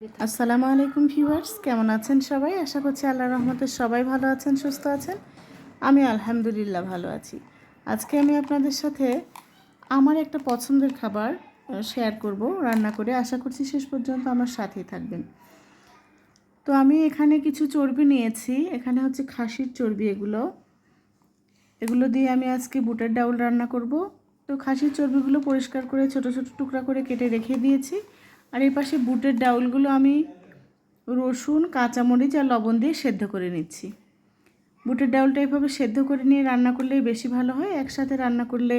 আসসালামু আলাইকুম ভিউয়ার্স, কেমন আছেন সবাই? আশা করছি আল্লাহ রহমতে সবাই ভালো আছেন, সুস্থ আছেন। আমি আলহামদুলিল্লাহ ভালো আছি। আজকে আমি আপনাদের সাথে আমার একটা পছন্দের খাবার শেয়ার করব, রান্না করে। আশা করছি শেষ পর্যন্ত আমার সাথেই থাকবেন। তো আমি এখানে কিছু চর্বি নিয়েছি। এখানে হচ্ছে খাসির চর্বি এগুলো। এগুলো দিয়ে আমি আজকে বুটের ডাউল রান্না করব। তো খাসির চর্বিগুলো পরিষ্কার করে ছোট ছোট টুকরা করে কেটে রেখে দিয়েছি। আর এই পাশে বুটের ডাউলগুলো আমি রসুন, কাঁচামরিচ আর লবণ দিয়ে সেদ্ধ করে নিচ্ছি। বুটের ডাউলটা এইভাবে সেদ্ধ করে নিয়ে রান্না করলেই বেশি ভালো হয়। একসাথে রান্না করলে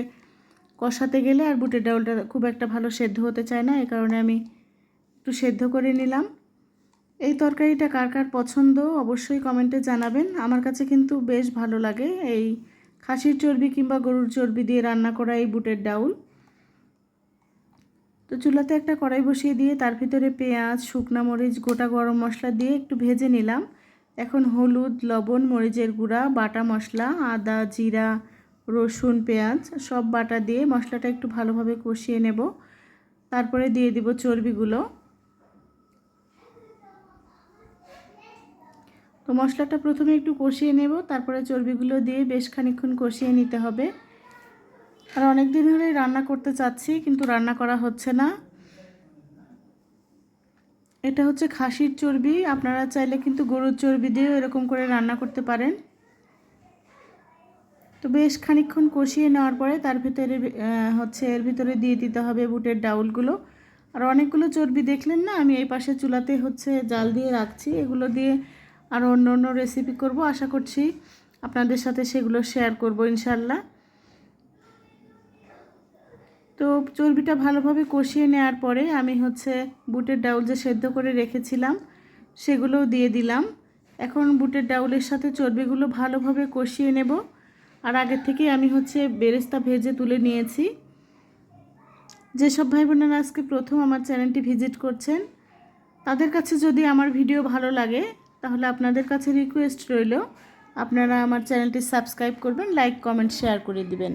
কষাতে গেলে আর বুটের ডাউলটা খুব একটা ভালো সেদ্ধ হতে চায় না। এই কারণে আমি একটু সেদ্ধ করে নিলাম। এই তরকারিটা কার কার পছন্দ অবশ্যই কমেন্টে জানাবেন। আমার কাছে কিন্তু বেশ ভালো লাগে এই খাসির চর্বি কিংবা গরুর চর্বি দিয়ে রান্না করা এই বুটের ডাউল। তো চুলাতে একটা কড়াই বসিয়ে দিয়ে তার ভিতরে পেঁয়াজ, শুকনা মরিচ, গোটা গরম মশলা দিয়ে একটু ভেজে নিলাম। এখন হলুদ, লবণ, মরিচের গুঁড়া, বাটা মশলা, আদা, জিরা, রসুন, পেঁয়াজ সব বাটা দিয়ে মশলাটা একটু ভালোভাবে কষিয়ে নেব। তারপরে দিয়ে দিব চর্বিগুলো। তো মশলাটা প্রথমে একটু কষিয়ে নেব, তারপরে চর্বিগুলো দিয়ে বেশ খানিক্ষণ কষিয়ে নিতে হবে। আর অনেক দিন ধরেই রান্না করতে চাচ্ছি, কিন্তু রান্না করা হচ্ছে না। এটা হচ্ছে খাসির চর্বি। আপনারা চাইলে কিন্তু গরুর চর্বি দিয়েও এরকম করে রান্না করতে পারেন। তো বেশ খানিক্ষণ কষিয়ে নেওয়ার পরে তার ভিতরে হচ্ছে এর ভিতরে দিয়ে দিতে হবে বুটের ডাউলগুলো। আর অনেকগুলো চর্বি দেখলেন না? আমি এই পাশে চুলাতে হচ্ছে জাল দিয়ে রাখছি। এগুলো দিয়ে আর অন্য অন্য রেসিপি করব। আশা করছি আপনাদের সাথে সেগুলো শেয়ার করব ইনশাল্লাহ তো চর্বিটা ভালোভাবে কষিয়ে নেওয়ার পরে আমি হচ্ছে বুটের ডাউল যে সেদ্ধ করে রেখেছিলাম, সেগুলোও দিয়ে দিলাম। এখন বুটের ডাউলের সাথে চর্বিগুলো ভালোভাবে কষিয়ে নেব। আর আগের থেকে আমি হচ্ছে বেরেস্তা ভেজে তুলে নিয়েছি। যেসব ভাই বোনেরা আজকে প্রথম আমার চ্যানেলটি ভিজিট করছেন, তাদের কাছে যদি আমার ভিডিও ভালো লাগে, তাহলে আপনাদের কাছে রিকোয়েস্ট রইল, আপনারা আমার চ্যানেলটি সাবস্ক্রাইব করবেন, লাইক, কমেন্ট, শেয়ার করে দিবেন।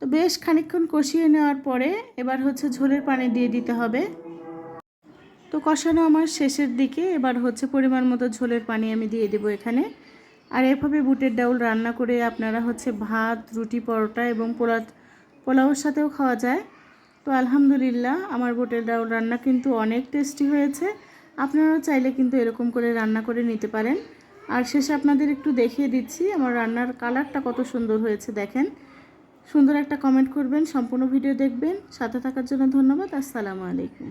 তো বেশ খানিক্ষণ কষিয়ে নেওয়ার পরে এবার হচ্ছে ঝোলের পানি দিয়ে দিতে হবে। তো কষানো আমার শেষের দিকে, এবার হচ্ছে পরিমাণ মতো ঝোলের পানি আমি দিয়ে দেবো এখানে। আর এভাবে বুটের ডাউল রান্না করে আপনারা হচ্ছে ভাত, রুটি, পরোটা এবং পোলা পোলাওর সাথেও খাওয়া যায়। তো আলহামদুলিল্লাহ আমার বুটের ডাউল রান্না কিন্তু অনেক টেস্টি হয়েছে। আপনারাও চাইলে কিন্তু এরকম করে রান্না করে নিতে পারেন। আর শেষে আপনাদের একটু দেখিয়ে দিচ্ছি, আমার রান্নার কালারটা কত সুন্দর হয়েছে, দেখেন। সুন্দর একটা কমেন্ট করবেন সম্পূর্ণ ভিডিও দেখবেন। সাথে থাকার জন্য ধন্যবাদ আসসালামু আলাইকুম।